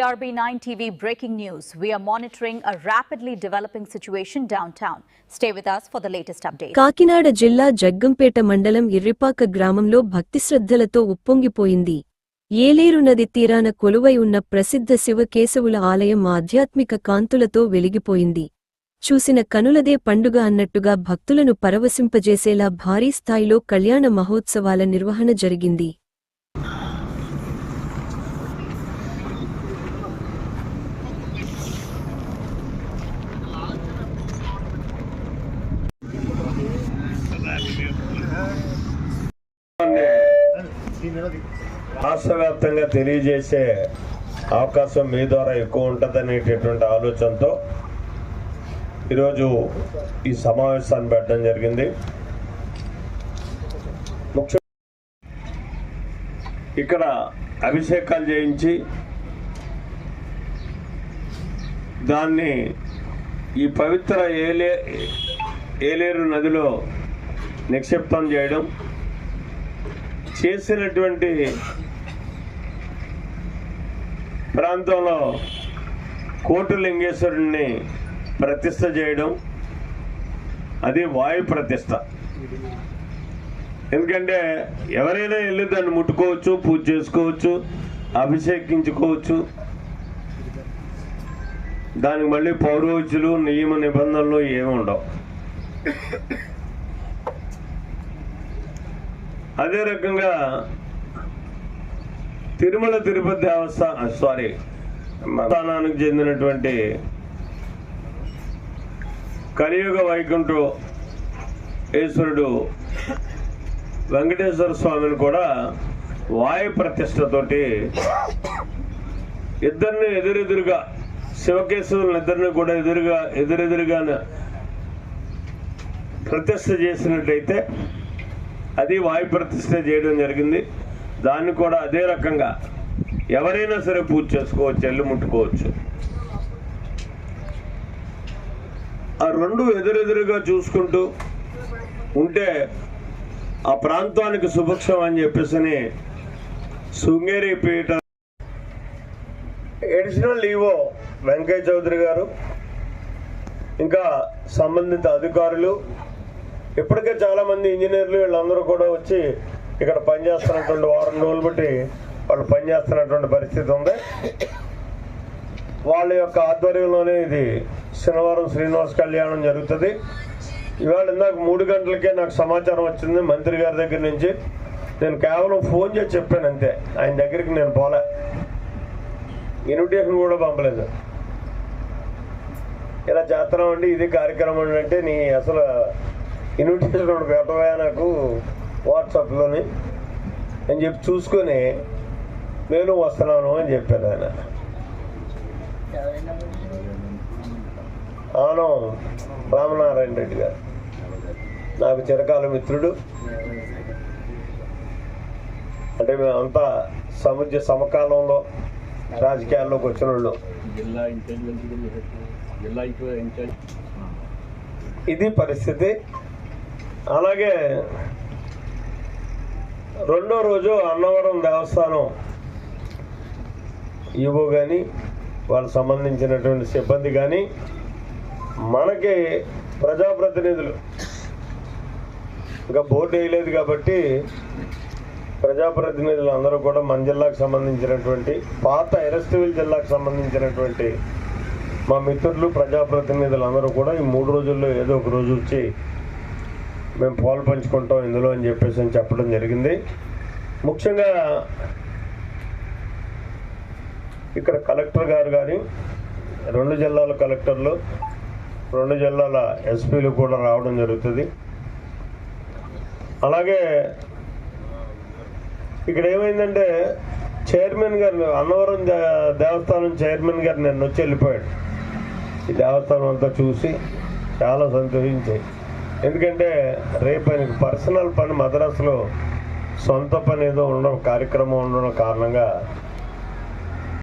This is CRB9 TV breaking news. We are monitoring a rapidly developing situation downtown. Stay with us for the latest update. Kakinada జిల్లా జగ్గంపేట మండలం ఇర్రిపాక గ్రామంలో భక్తి శ్రద్ధలతో ఉప్పొంగిపోయింది ఏలేరు నది తీరాన కొలువై ఉన్న ప్రసిద్ధ శివకేశవుల ఆలయం ఆధ్యాత్మిక కాంతులతో వెలిగిపోయింది చూసిన కనులదే పండుగ అన్నట్టుగా భక్తులను పరవశింపజేసేలా భారీ స్థాయిలో కళ్యాణ మహోత్సవాల నిర్వహణ జరిగింది రాష్ట్ర వ్యాప్తంగా తెలియజేసే అవకాశం మీ ద్వారా ఎక్కువ ఉంటుందనేటటువంటి ఆలోచనతో ఈరోజు ఈ సమావేశాన్ని పెట్టడం జరిగింది. ముఖ్య ఇక్కడ అభిషేకాలు చేయించి దాన్ని ఈ పవిత్ర ఏలే ఏలేరు నదిలో నిక్షిప్తం చేయడం చేసినటువంటి ప్రాంతంలో కోటులింగేశ్వరుణ్ణి ప్రతిష్ట చేయడం అది వాయు ప్రతిష్ట ఎందుకంటే ఎవరైనా వెళ్ళి దాన్ని ముట్టుకోవచ్చు పూజ చేసుకోవచ్చు అభిషేకించుకోవచ్చు. దానికి మళ్ళీ పౌరోహితులు నియమ నిబంధనలు ఏమి ఉండవు. అదే రకంగా తిరుమల తిరుపతి దేవస్థానం సారీ స్థానానికి చెందినటువంటి కలియుగ వైకుంఠ ఈశ్వరుడు వెంకటేశ్వర స్వామిని కూడా వాయు ప్రతిష్టతోటి ఇద్దరిని ఎదురెదురుగా శివకేశవులను ఇద్దరిని కూడా ఎదురుగా ఎదురెదురుగా ప్రతిష్ట చేసినట్టయితే అది వాయు ప్రతిష్ట చేయడం జరిగింది. దాన్ని కూడా అదే రకంగా ఎవరైనా సరే పూజ చేసుకోవచ్చు ఎల్లు ముట్టుకోవచ్చు. ఆ రెండు ఎదురెదురుగా చూసుకుంటూ ఉంటే ఆ ప్రాంతానికి సుభిక్షం అని చెప్పేసి శృంగేరి పీఠ ఎడిషనల్ ఈవో వెంకయ్య చౌదరి గారు ఇంకా సంబంధిత అధికారులు ఇప్పటికే చాలా మంది ఇంజనీర్లు వీళ్ళందరూ కూడా వచ్చి ఇక్కడ పనిచేస్తున్నటువంటి వారం రోజులు బట్టి వాళ్ళు పనిచేస్తున్నటువంటి పరిస్థితి ఉంది. వాళ్ళ యొక్క ఆధ్వర్యంలోనే ఇది శనివారం శ్రీనివాస్ కళ్యాణం జరుగుతుంది. ఇవాళ ఇందాక మూడు గంటలకే నాకు సమాచారం వచ్చింది మంత్రి గారి దగ్గర నుంచి. నేను కేవలం ఫోన్ చేసి చెప్పాను అంతే. ఆయన దగ్గరికి నేను పోలే. ఇన్విటేషన్ కూడా పంపలేదు. ఇలా చేస్తున్నామండి ఇది కార్యక్రమం అంటే నీ అసలు ఇన్విటేషన్ ఒకటి పెట్టవా నాకు వాట్సాప్లోని అని చెప్పి చూసుకొని నేను వస్తున్నాను అని చెప్పాను ఆయన. అవును రామనారాయణ రెడ్డి గారు. నాకు చిరకాల మిత్రుడు. అంటే మేమంతా సముద్ర సమకాలంలో రాజకీయాల్లోకి వచ్చిన వాళ్ళు ఇది పరిస్థితి. అలాగే రెండో రోజు అన్నవరం దేవస్థానం ఈవో కానీ వాళ్ళకి సంబంధించినటువంటి సిబ్బంది కానీ మనకి ప్రజాప్రతినిధులు. ఇంకా బోర్డు వేయలేదు కాబట్టి ప్రజాప్రతినిధులు అందరూ కూడా మన జిల్లాకు సంబంధించినటువంటి పాత ఎరస్టివిల్ జిల్లాకు సంబంధించినటువంటి మా మిత్రులు ప్రజాప్రతినిధులు అందరూ కూడా ఈ మూడు రోజుల్లో ఏదో ఒక రోజు వచ్చి మేము పాలు పంచుకుంటాం ఇందులో అని చెప్పేసి అని చెప్పడం జరిగింది. ముఖ్యంగా ఇక్కడ కలెక్టర్ గారు కానీ రెండు జిల్లాల కలెక్టర్లు రెండు జిల్లాల ఎస్పీలు కూడా రావడం జరుగుతుంది. అలాగే ఇక్కడ ఏమైందంటే చైర్మన్ గారు అన్నవరం దే- దేవస్థానం చైర్మన్ గారు నిన్న వచ్చి వెళ్ళిపోయాడు. ఈ దేవస్థానం అంతా చూసి చాలా సంతోషించాయి. ఎందుకంటే రేపు ఆయనకు పర్సనల్ పని మద్రాసులో సొంత పని ఏదో ఉండడం కార్యక్రమం ఉండడం కారణంగా